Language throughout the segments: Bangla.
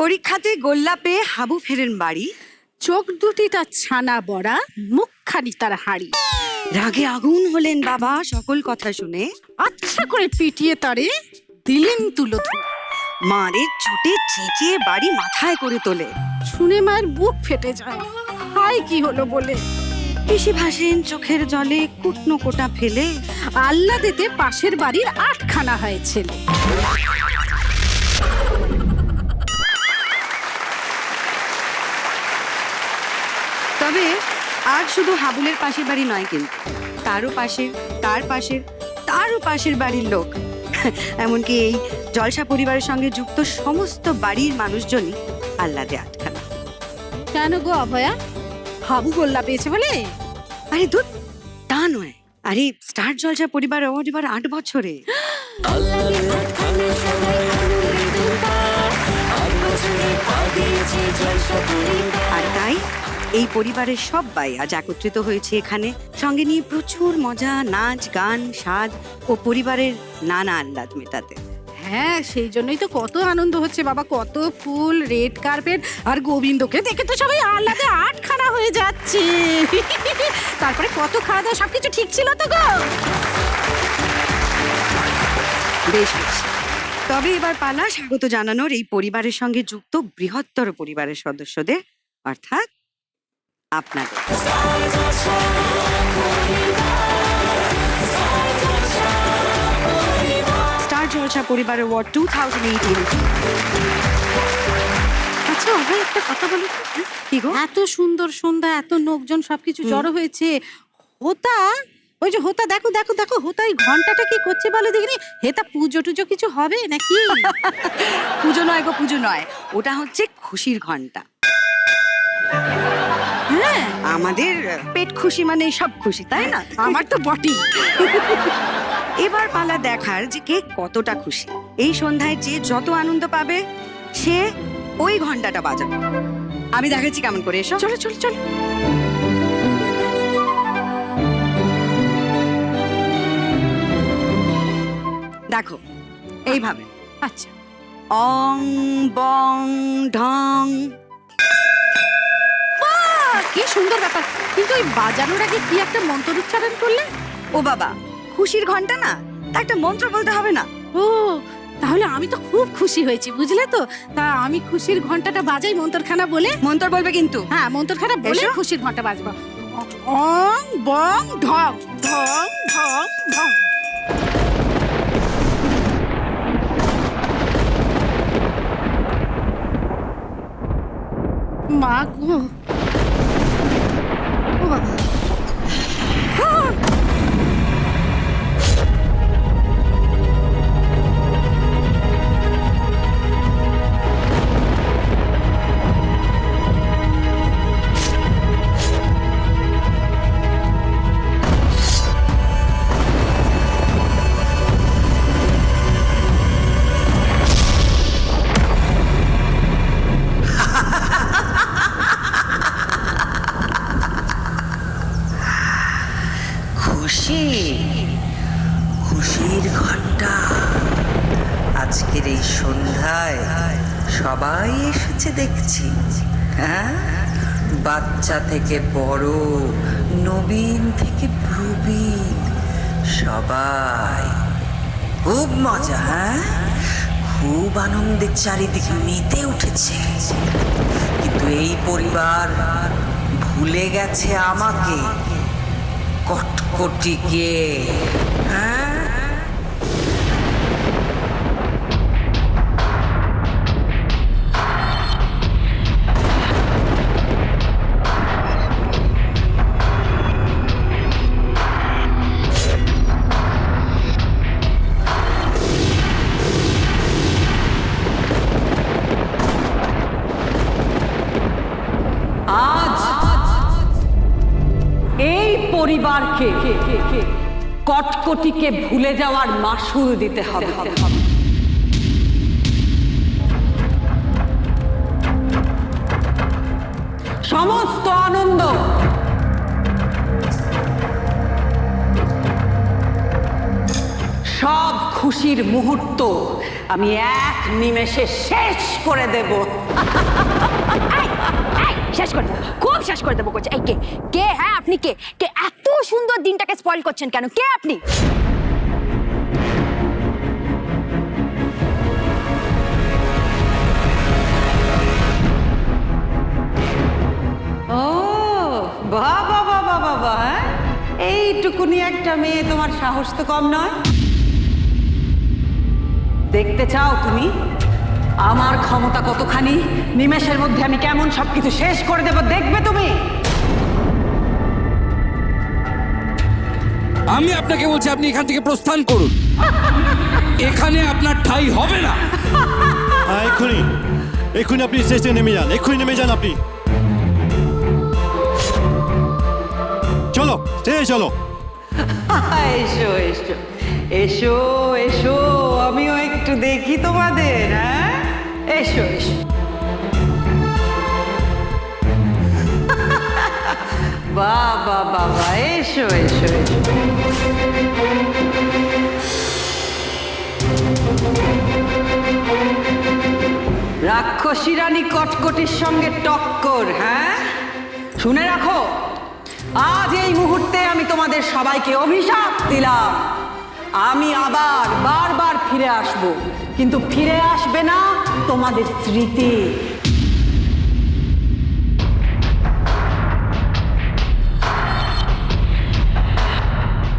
পরীক্ষাতে গোল্লা পেয়ে হাবু ফেরেন বাড়ি। চোখ দুটি তার ছানা বড়া মুখখানি তার হাড়ি। রাগে আগুন হলেন বাবা সকল কথা শুনে। আচ্ছা করে পিটিয়ে তারে দিলেন তুলো। মারের চোটে চেঁচিয়ে বাড়ি মাথায় করে তোলে। শুনে মায়ের বুক ফেটে যায়। হাই কি হলো বলে। পিসি ভাসেন চোখের জলে কুটনো কোটা ফেলে। আল্লাহ দিতে পাশের বাড়ির আটখানা হয় ছেলে। আর শুধু হাবুলের পাশের বাড়ি নয় কিন্তু। তারও পাশের তার পাশের তারও পাশের বাড়ির লোক। এমনকি এই জলসা পরিবারের সঙ্গে যুক্ত সমস্ত বাড়ির মানুষজনই আল্লাদে আটখানা। কেন গো অভয়া? হাবু গোল্লা পেয়েছে বলে? আরে দূর তা নয়। আরে স্টার জলসা পরিবার অ্যাওয়ার্ড এবার আট বছরে। এই পরিবারের সবাই আজ একত্রিত হয়েছে এখানে। সঙ্গে নিয়ে প্রচুর মজা, নাচ, গান স্বাদ ও পরিবারের নানা আহ্লাদ মেটাতে। হ্যাঁ সেই জন্যই তো কত আনন্দ হচ্ছে বাবা। কত ফুল, রেড কার্পেট আর গোবিন্দকে দেখে তো সবাই আল্লাদে আটখানা হয়ে যাচ্ছে। তারপরে কত খাওয়া দাওয়া, সবকিছু ঠিক ছিল তো গো? বেশ বেশ। তবে এবার পালা, স্বাগত জানানোর এই পরিবারের সঙ্গে যুক্ত বৃহত্তর পরিবারের সদস্যদের। অর্থাৎ আপনাদের। স্টার জলসা পরিবার অ্যাওয়ার্ড টু থাউজেন্ড এইটিন আচ্ছা অভয় একটা কথা বলি? তো? কি গো? এত সুন্দর সন্ধ্যা এত লোকজন সবকিছু জড়ো হয়েছে। হোতা ওই যে হোতা দেখো দেখো দেখো হোতা এই ঘন্টাটা কি করছে বলো দেখিনি? হেতা পুজো টুজো কিছু হবে নাকি? পুজো নয় গো পুজো নয়। ওটা হচ্ছে খুশির ঘণ্টা। হ্যাঁ। আমাদের পেট খুশি মানে সব খুশি তাই না? আমার তো বটেই। এবার পালা দেখার যে কে কতটা খুশি। এই সন্ধ্যায় যে যত আনন্দ পাবে সে ওই ঘন্টাটা বাজাবে। আমি দেখাচ্ছি কেমন করে এসো। চলো চলো চলো। দেখো এইভাবে। আচ্ছা। অং বং ঢং কি সুন্দর ব্যাপার। কিন্তু ওই বাজানোর আগে কি একটা মন্ত্র উচ্চারণ করলে? ও বাবা খুশির ঘণ্টা না? তা একটা মন্ত্র বলতে হবে না। ও তাহলে আমি তো খুব খুশি হয়েছি বুঝলে তো? তা আমি খুশির ঘন্টাটা বাজাই মন্ত্রখানা বলে? মন্ত্র বলবে কিন্তু। হ্যাঁ মন্ত্রখানা বলে এসো। খুশির ঘণ্টা বাজবো। অং বং ঢং ঢং ঢং ঢং। মা গো সবাই এসেছে দেখছি। হ্যাঁ? বাচ্চা থেকে বড়, নবীন থেকে প্রবীণ, সবাই খুব মজা হ্যাঁ? খুব আনন্দের চারিদিকে মেতে উঠেছে। কিন্তু এই পরিবার ভুলে গেছে আমাকে। কটকটিকে। পরিবারকে কটকটিকে ভুলে যাওয়ার মাসুল দিতে হবে। সমস্ত আনন্দ সব খুশির মুহূর্ত আমি এক নিমেষে শেষ করে দেব। শেষ করে খুব শেষ করে দেবো করছে এই কে? কে? হ্যাঁ আপনি কে? কে? এত সুন্দর দিনটাকে স্পয়েল করছেন কেন? কে আপনি? ও বাবা বাবা বাবা এইটুকুনি একটা মেয়ে তোমার সাহস তো কম নয়। দেখতে চাও তুমি? আমার ক্ষমতা কতখানি? নিমেষের মধ্যে আমি কেমন সবকিছু শেষ করে দেব দেখবে তুমি? আমি আপনাকে বলছি আপনি এখান থেকে প্রস্থান করুন। এখানে আপনার ঠাই হবে না। এক্ষুনি। এক্ষুনি আপনি থেকে নেমে যান। এক্ষুনি নেমে যান আপনি। চলো স্টেজে চলো। এসো এসো। এসো এসো। আমিও একটু দেখি তোমাদের হ্যাঁ? এসো এসো। বাবা বাবা এসো এসো এসো। রাক্ষসী রানী কটকটির সঙ্গে টক্কর হ্যাঁ? শুনে রাখো, আজ এই মুহূর্তে আমি তোমাদের সবাইকে অভিশাপ দিলাম। আমি আবার বারবার ফিরে আসব, কিন্তু ফিরে আসবে না তোমাদের স্মৃতি।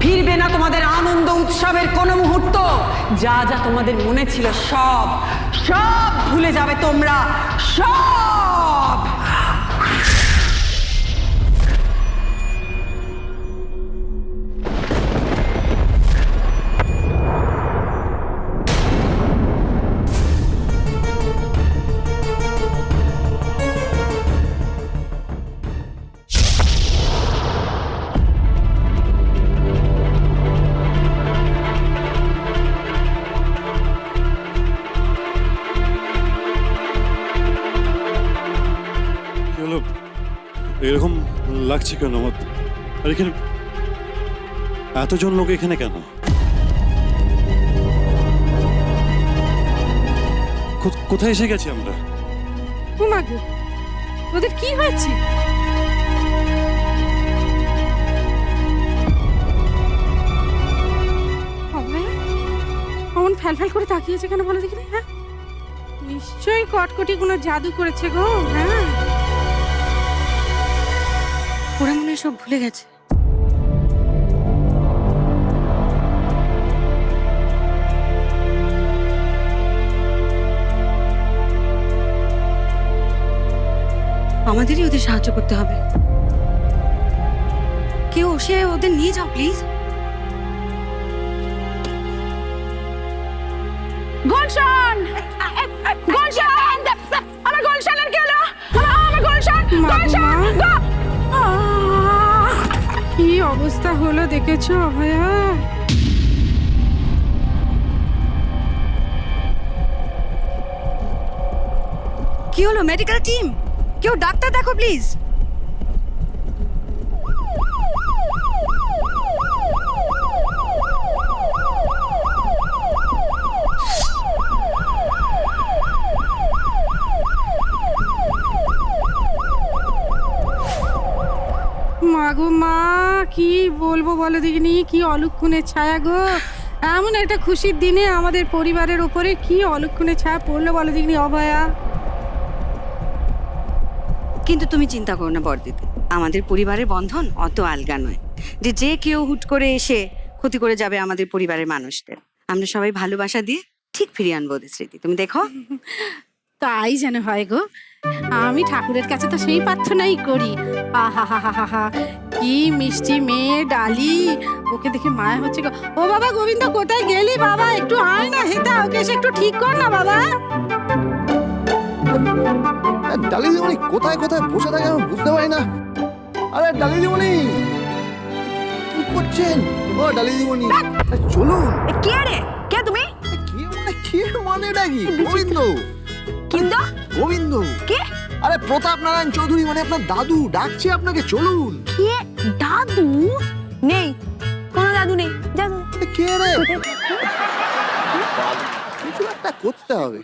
ফিরবে না তোমাদের আনন্দ উৎসবের কোন মুহূর্ত। যা যা তোমাদের মনে ছিল সব সব ভুলে যাবে তোমরা, সব। লাগছে কেন? আর এখানে এতজন লোক এখানে কেন? কোথায় এসে গেছি আমরা? ওদের কি হয়েছে? অমন ফ্যাল করে তাকিয়েছে কেন বলো দেখিনি হ্যাঁ? নিশ্চয়ই কটকটি কোনো জাদু করেছে গো হ্যাঁ? ওরা মনে সব ভুলে গেছে। আমাদেরই ওদের সাহায্য করতে হবে। কেউ সে ওদের নিয়ে যাও, প্লিজ। গুলশান! অবস্থা হলো দেখেছ অভয়া কি হলো মেডিকেল টিম কেউ ডাক্তার দেখো প্লিজ মা গো মা কি বলব বলো দেখিনি? কি অলক্ষণের ছায়া গো? এমন একটা খুশির দিনে আমাদের পরিবারের ওপরে কি অলক্ষণের ছায়া পড়ল বলো দেখিনি অভয়া? কিন্তু তুমি চিন্তা করো না বর্দিদি আমাদের পরিবারের বন্ধন অত আলগা নয়। যে যে কেউ হুট করে এসে ক্ষতি করে যাবে আমাদের পরিবারের মানুষদের। আমরা সবাই ভালোবাসা দিয়ে ঠিক ফিরিয়ে আনব ওদের স্মৃতি। তুমি দেখো। তাই যেন হয় গো। আমি ঠাকুরের কাছে তো সেই প্রার্থনাই করি। আহা হা হা হা হা কি মিষ্টি মেয়ে ডালি? ওকে দেখে মায়া হচ্ছে গো। ও বাবা গোবিন্দ কোথায় গেলি বাবা? একটু আয় না হেতা ওকে এসে একটু ঠিক কর না বাবা। ডালি দিমণি কোথায় কোথায় বসে থাকে আমি বুঝতে পারি না। আরে ডালি দিমণি কি করছেন? ও ডালি আরে চলুন। এ, কে রে? কে তুমি? এ, কে মানে কে মানে নাকি গোবিন্দ। কিন্তু? গোবিন্দ। কে? আরে প্রতাপ নারায়ণ চৌধুরী মানে আপনার দাদু ডাকছে আপনাকে চলুন। কে? দাদু? নেই কোনো দাদু নেই দাদু কে রে? কিছু একটা করতে হবে।